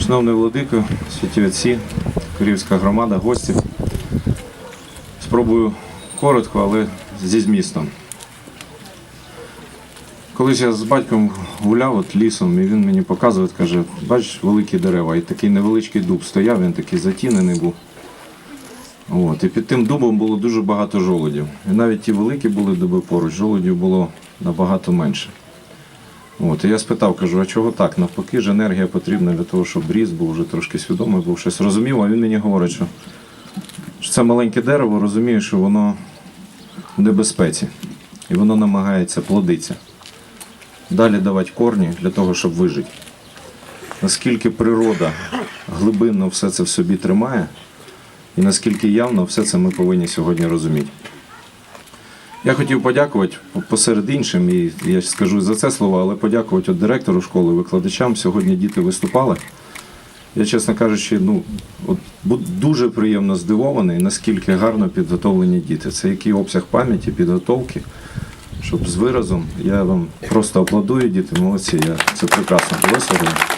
Шановний владико, святі отці, Київська громада, гості. Спробую коротко, але зі змістом. Колись я з батьком гуляв от лісом, і він мені показує, каже, бачиш, великі дерева, і такий невеличкий дуб стояв, він такий затінений був. От, і під тим дубом було дуже багато жолудів. І навіть ті великі були дуби поруч, жолудів було набагато менше. От, і я спитав, кажу, а чого так? Навпаки ж енергія потрібна для того, щоб ріс був вже трошки свідомий, був щось розумів, а він мені говорить, що, що це маленьке дерево, розуміє, що воно в небезпеці. І воно намагається плодитися. Далі давати корні для того, щоб вижити. Наскільки природа глибинно все це в собі тримає, і наскільки явно все це ми повинні сьогодні розуміти. Я хотів подякувати посеред іншим, і я скажу за це слово, але подякувати от директору школи, викладачам. Сьогодні діти виступали. Я, чесно кажучи, ну, от, дуже приємно здивований, наскільки гарно підготовлені діти. Це який обсяг пам'яті, підготовки, щоб з виразом. Я вам просто аплодую, діти, молодці. Я, це прекрасно було сьогодні.